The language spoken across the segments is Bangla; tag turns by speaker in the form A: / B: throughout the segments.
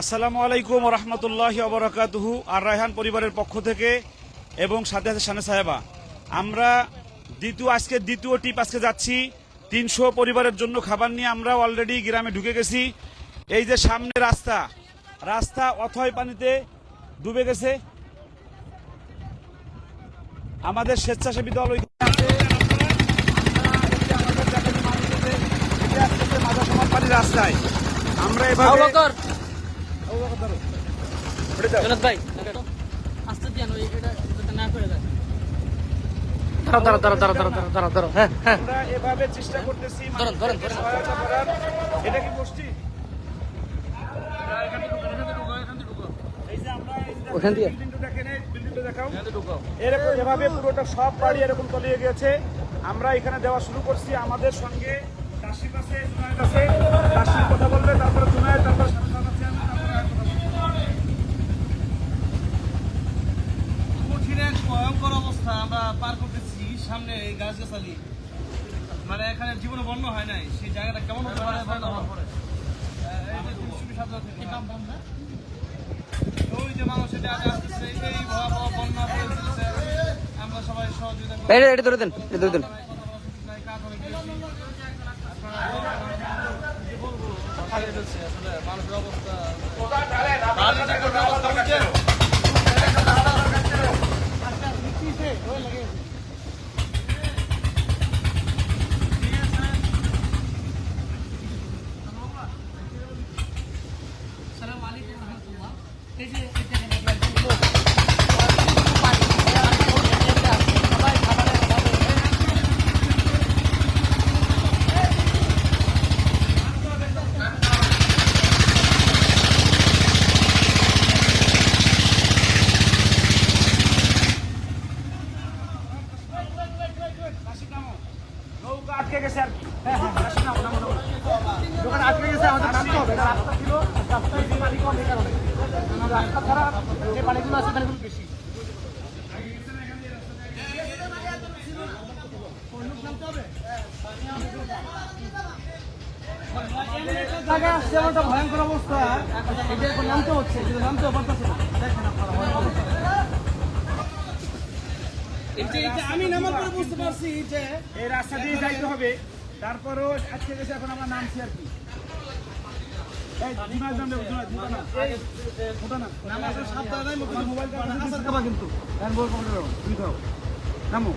A: আসসালামু আলাইকুম রহমতুল্লাহ অবরাকাতুহু আর রায়হান পরিবারের পক্ষ থেকে এবং সাথে আছে সানে সাহেবা। আমরা দ্বিতীয় আজকে দ্বিতীয় টিপ আজকে যাচ্ছি। তিনশো পরিবারের জন্য খাবার নিয়ে আমরা অলরেডি গ্রামে ঢুকে গেছি। এই যে সামনে রাস্তা রাস্তা অথয় পানিতে ডুবে গেছে আমাদের স্বেচ্ছাসেবী দল ওইখানে আছে আমরা এই যে আমাদের জাতীয় মানুষদের হেঁটে আসতেছে স্বেচ্ছাসেবী রাস্তায় আমরা এভাবে
B: ভাই আস্তে দিয়ান ওই এটা না করে দেয় দাঁড়া হ্যাঁ হ্যাঁ।
A: আমরা এভাবে চেষ্টা করতেছি। এটা কি বসছি
B: ওখান দিয়ে?
A: বিল্ডিংটা দেখেন, এই বিল্ডিংটা দেখাও। এরকম এভাবে পুরোটা সব বাড়ি এরকম তলিয়ে গেছে আমরা এখানে দেওয়া শুরু করছি আমাদের সঙ্গে জুনায়েদ আছে কথা বলবে তারপরে জুনায়েদ তারপরে
C: ভয়ঙ্কর অবস্থা আমরা পার করতেছি সামনে এই গাছগাছালি মানে এখানে জীবনে বন্য হয় নাই সেই জায়গাটা কেমন হতে পারে ওই যে মানুষের আসতেছে এই ভয়াবহ বন্যা পরিস্থিতিতে আমরা সবাই সহযোগিতা
B: এটা এটা ধরে দেন, এটা ধরে দেন।
C: মানুষের কাজ অনেক বেশি। আপনারা কি বলব? হারিয়ে ফেলছি আসলে মানুষের অবস্থা বাড়ির যে একটা অবস্থা বুঝছেন?
A: নৌকা আটকে গেছে আর কি হ্যাঁ হ্যাঁ কাশিম নামো, নামো, নামো। দোকান আটকে গেছে আমাদের নামতে হবে এটা রাস্তা ছিল রাস্তায় যে পানি কম এই কারণে রাস্তা ছাড়া যে পানিগুলো আছে পানিগুলো বেশি।
C: জায়গায় আসছে একটা ভয়ঙ্কর অবস্থা এটা এখন নামতে হচ্ছে কিন্তু নামতেও পারতেছে না। দেখেন আমি নামার পরে বুঝতে পারছি যে
A: এই রাস্তা দিয়ে যাইতে হবে তারপরও আজকে গেছে এখন আমরা নামছি আর কি। নাম নাম। নাম। নামো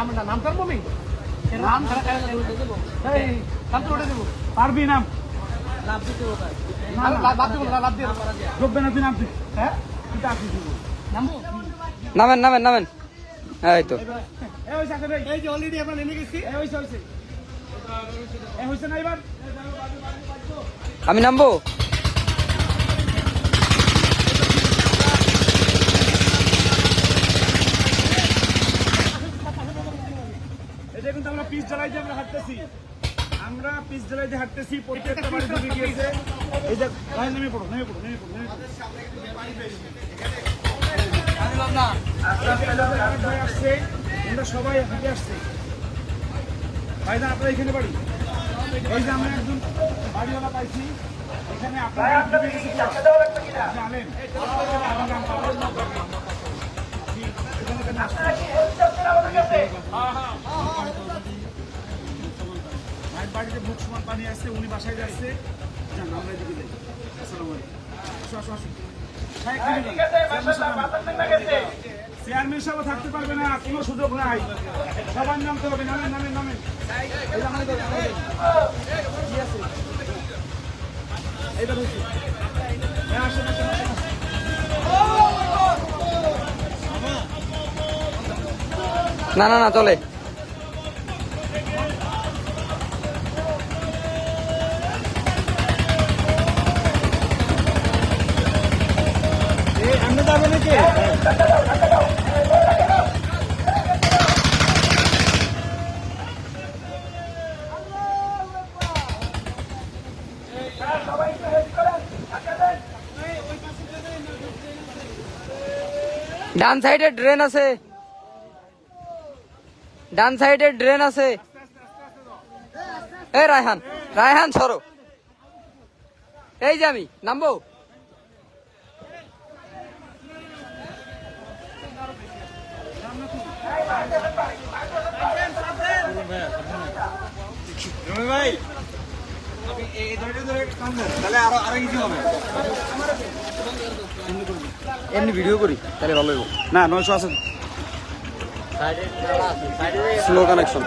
C: আমরা নাম পারব আমি নাম তো দেবো
A: পারবি নাম
C: লাভ দিতে হবে
A: না, না,
C: লাভ দিব না লাভ দিয়ে
A: ডুববে না তুই নামছি হ্যাঁ তুই আসিস দিব
B: নামেন নামেন নামেন হ্যাঁ এই তো
A: এই
C: যে অলরেডি আমরা নেমে গেছি
A: এই হইছে হইছে এই না এবার
B: আমি নামবো?
A: এটা কিন্তু আমরা পিস জ্বালাই দিয়ে আমরা হাঁটতেছি। আমরা পিস জ্বালাই দিয়ে হাঁটতেছি প্রত্যেকটা বাড়ি ডুবে গিয়েছে। এই যে ভাই নেমে পড়ো নেমে পড়ো নেমে পড়ো নেমে পড়ো। আসছে। আমরা সবাই হেঁটে আসছে। ভাইজান আপনার এখানে বাড়ি। এই যে আমরা একজন বাড়িওয়ালা পাইছি এখানে? বাড়িতে বুক সমান পানি আসছে উনি বাসায় যাচ্ছে। যান আমরা এদিকে যাই। আসসালামু আলাইকুম। আসো আসো আসো। চেয়ারম্যান সাহেব থাকতে পারবে না কোনো সুযোগ নাই। সবার নামতে হবে নামেন নামেন নামেন হ্যাঁ আসেন আসেন আসেন
B: না না না চলে।
A: এই আমরা যাব নাকি?
B: ডান সাইডে ড্রেন আছে।
D: ডান সাইডে ড্রেন আছে। এই রায়হান রায়হান, সরো। এই যে আমি, নামবো? এমনি ভিডিও করি তাহলে ভালো হইব।
A: না নয়শো আছে।
D: Slow connection